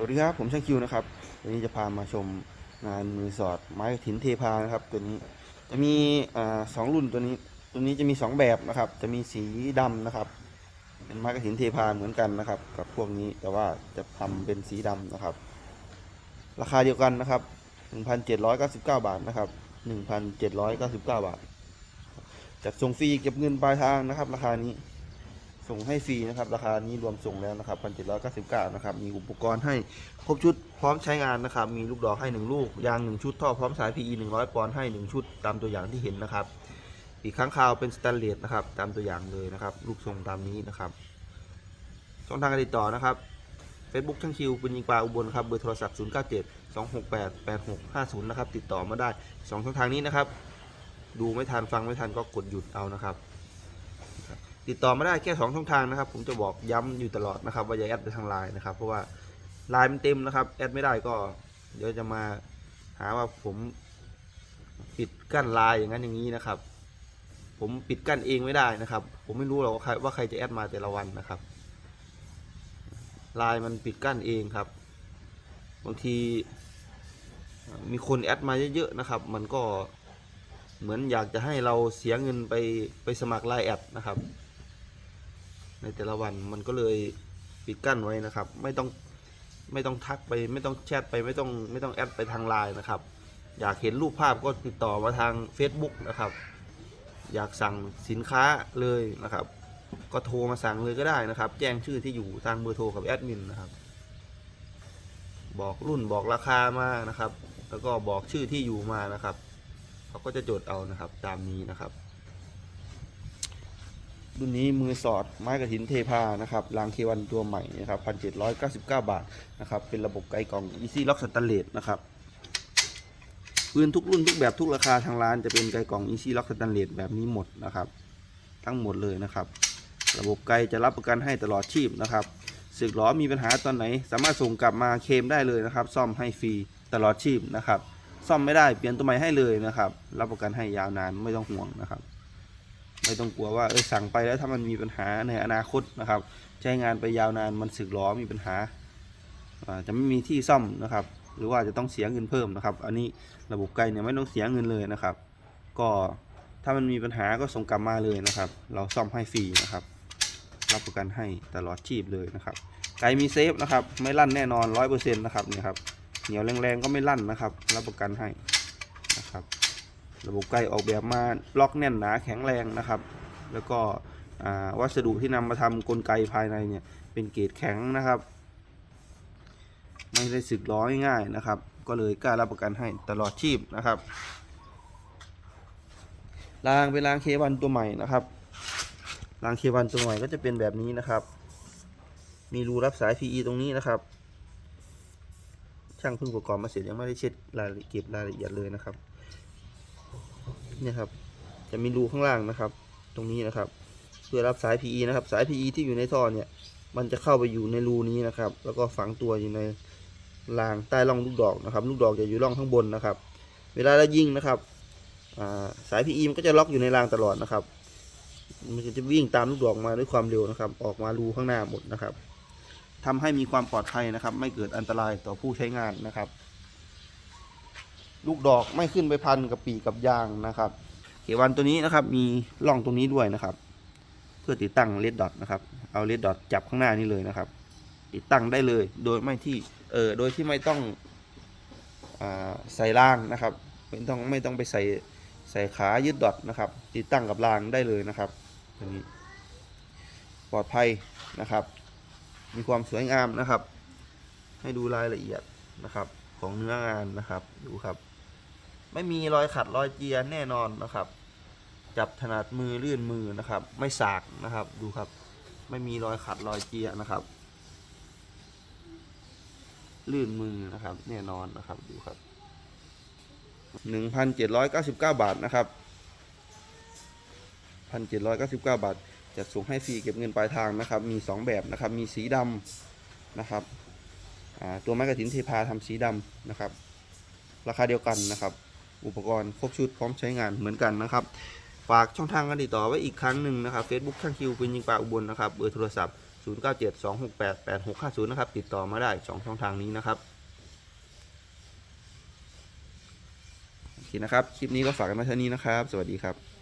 สวัสดีครับ ผมช่างคิวนะครับ วันนี้จะพามาชมงานมือสอดไม้กระถินเทพานะครับ ตัวนี้จะมีอสองรุ่นตัวนี้ ตัวนี้จะมีสองแบบนะครับ จะมีสีดำนะครับ เป็นไม้กระถินเทพาเหมือนกันนะครับ กับพวกนี้แต่ว่าจะทำเป็นสีดำนะครับ ราคาเดียวกันนะครับ 1,799 บาทนะครับ 1,799 บาทจัดส่งฟรีเก็บเงินปลายทางนะครับ ราคานี้ ส่งให้ฟรีนะครับ ราคานี้รวมส่งแล้วนะครับ1,799นะครับ มีอุปกรณ์ให้ครบชุดพร้อมใช้งานนะครับ มีลูกดอกให้1ลูก ยาง1ชุด ท่อพร้อมสาย PE 100ปอนด์ให้1ชุด ตามตัวอย่างที่เห็นนะครับอีกครั้งคราวเป็นสแตนเลสนะครับ ตามตัวอย่างเลยนะครับลูกทรงตามนี้นะครับ ช่องทางการติดต่อนะครับ Facebook ช่างคิวปืนยิงปลาอุบลครับ เบอร์โทรศัพท์ 097 268 8650 นะครับ ติดต่อมาได้ 2 ช่องทางนี้นะครับ ดูไม่ทันฟังไม่ทันก็กดหยุดเอานะครับ ติดต่อมาได้แค่สองช่องทางนะครับ ผมจะบอกย้ำอยู่ตลอดนะครับ ว่าอย่าแอดไปทางไลน์นะครับ เพราะว่าไลน์มันเต็มนะครับแอดไม่ได้ก็เดี๋ยวจะมาหาว่าผมปิดกั้นไลน์อย่างนั้นอย่างนี้นะครับ ผมปิดกั้นเองไม่ได้นะครับ ผมไม่รู้หรอกว่าใครว่าใครจะแอดมาแต่ละวันนะครับไลน์มันปิดกั้นเองครับ บางทีมีคนแอดมาเยอะๆนะครับ มันก็เหมือนอยากจะให้เราเสียเงินไปไปสมัครไลน์แอดนะครับ ในแต่ละวันมันก็เลยปิดกั้นไว้นะครับ ไม่ต้องไม่ต้องทักไป ไม่ต้องแชทไปไม่ต้องไม่ต้องแอดไปทางไลน์นะครับ อยากเห็นรูปภาพก็ติดต่อมาทาง Facebook นะครับ อยากสั่งสินค้าเลยนะครับ ก็โทรมาสั่งเลยก็ได้นะครับ แจ้งชื่อที่อยู่ทางเบอร์โทรกับแอดมินนะครับ บอกรุ่นบอกราคามานะครับ แล้วก็บอกชื่อที่อยู่มานะครับเขาก็จะจดเอานะครับตามนี้นะครับ รุ่นนี้มือสอดไม้กระถินเทพานะครับรางเควันตัวใหม่นะครับพันเจ็ดร้อยเก้าสิบเก้าบาทนะครับเป็นระบบไกลกล่อง Easy Lock Stainless นะครับปืนทุกรุ่นทุกแบบทุกราคาทางร้านจะเป็นไกลกล่อง Easy Lock Stainless แบบนี้หมดนะครับ ทั้งหมดเลยนะครับ ระบบไกลจะรับประกันให้ตลอดชีพนะครับสึกล้อมีปัญหาตอนไหน สามารถส่งกลับมาเคมได้เลยนะครับ ซ่อมให้ฟรีตลอดชีพนะครับ ซ่อมไม่ได้เปลี่ยนตัวใหม่ให้เลยนะครับ รับประกันให้ยาวนานไม่ต้องห่วงนะครับ ไม่ต้องกลัวว่าเออสั่งไปแล้วถ้ามันมีปัญหาในอนาคตนะครับ ใช้งานไปยาวนานมันสึกล้อมีปัญหาจะไม่มีที่ซ่อมนะครับ หรือว่าจะต้องเสียเงินเพิ่มนะครับ อันนี้ระบบไกลเนี่ยไม่ต้องเสียเงินเลยนะครับ ก็ถ้ามันมีปัญหาก็ส่งกลับมาเลยนะครับ เราซ่อมให้ฟรีนะครับ รับประกันให้ตลอดชีพเลยนะครับ ไกลมีเซฟนะครับ ไม่ลั่นแน่นอนร้อยเปอร์เซ็นต์นะครับเนี่ยครับเหนียวแรงๆก็ไม่ลั่นนะครับ รับประกันให้ ระบบไกลออกแบบมาล็อกแน่นหนาแข็งแรงนะครับ แล้วก็วัสดุที่นำมาทำกลไกภายในเนี่ยเป็นเกรดแข็งนะครับ ไม่ได้สึกล้อง่ายๆนะครับ ก็เลยกล้ารับประกันให้ตลอดชีพนะครับรางเป็นรางเควันตัวใหม่นะครับรางเควันตัวใหม่ก็จะเป็นแบบนี้นะครับ มีรูรับสาย PE ตรงนี้นะครับ ช่างเพิ่งประกอบมาเสร็จยังไม่ได้เช็ดรายเก็บรายละเอียดเลยนะครับ เนี่ยครับ จะมีรูข้างล่างนะครับ ตรงนี้นะครับ เพื่อรับสาย PE นะครับ สาย PE ที่อยู่ในท่อเนี่ย มันจะเข้าไปอยู่ในรูนี้นะครับ แล้วก็ฝังตัวอยู่ในรางใต้ร่องลูกดอกนะครับ ลูกดอกจะอยู่ร่องข้างบนนะครับ เวลาเรายิงนะครับอ่าสาย PE มันก็จะล็อกอยู่ในรางตลอดนะครับ มันจะวิ่งตามลูกดอกมาด้วยความเร็วนะครับ ออกมารูข้างหน้าหมดนะครับทำให้มีความปลอดภัยนะครับ ไม่เกิดอันตรายต่อผู้ใช้งานนะครับ ลูกดอกไม่ขึ้นไปพันกับปีกับยางนะครับเขวันตัวนี้นะครับ มีร่องตรงนี้ด้วยนะครับ เพื่อติดตั้งเลดดอทนะครับ เอาเลดดอทจับข้างหน้านี่เลยนะครับ ติดตั้งได้เลย โดยไม่ที่เออโดยที่ไม่ต้องอใส่รางนะครับ ไม่ต้องไม่ต้องไปใส่ใส่ขายึดดอทนะครับ ติดตั้งกับรางได้เลยนะครับตัวนี้ ปลอดภัยนะครับ มีความสวยงามนะครับ ให้ดูรายละเอียดนะครับ ของเนื้องานนะครับ ดูครับ ไม่มีรอยขัดรอยเจียแน่นอนนะครับ จับถนัดมือลื่นมือนะครับ ไม่สากนะครับดูครับ ไม่มีรอยขัดรอยเจียนะครับ ลื่นมือนะครับ แน่นอนนะครับดูครับหนึ่งพันเจ็ดร้อยเก้าสิบเก้าบาทนะครับพันเจ็ดร้อยเก้าสิบเก้าบาทจะส่งให้ฟรีเก็บเงินปลายทางนะครับ มีสองแบบนะครับ มีสีดำนะครับตัวไม้กระถินเทพาทำสีดำนะครับ ราคาเดียวกันนะครับ อุปกรณ์ครบชุดพร้อมใช้งานเหมือนกันนะครับ ฝากช่องทางการติดต่อไว้อีกครั้งหนึ่งนะครับ Facebook ช่างคิวปืนยิงปลาอุบลนะครับ เบอร์โทรศัพท์ 0972688650 นะครับ ติดต่อมาได้ 2 ช่องทางนี้นะครับโอเคนะครับ คลิปนี้ก็ฝากกันมาเท่านี้นะครับ สวัสดีครับ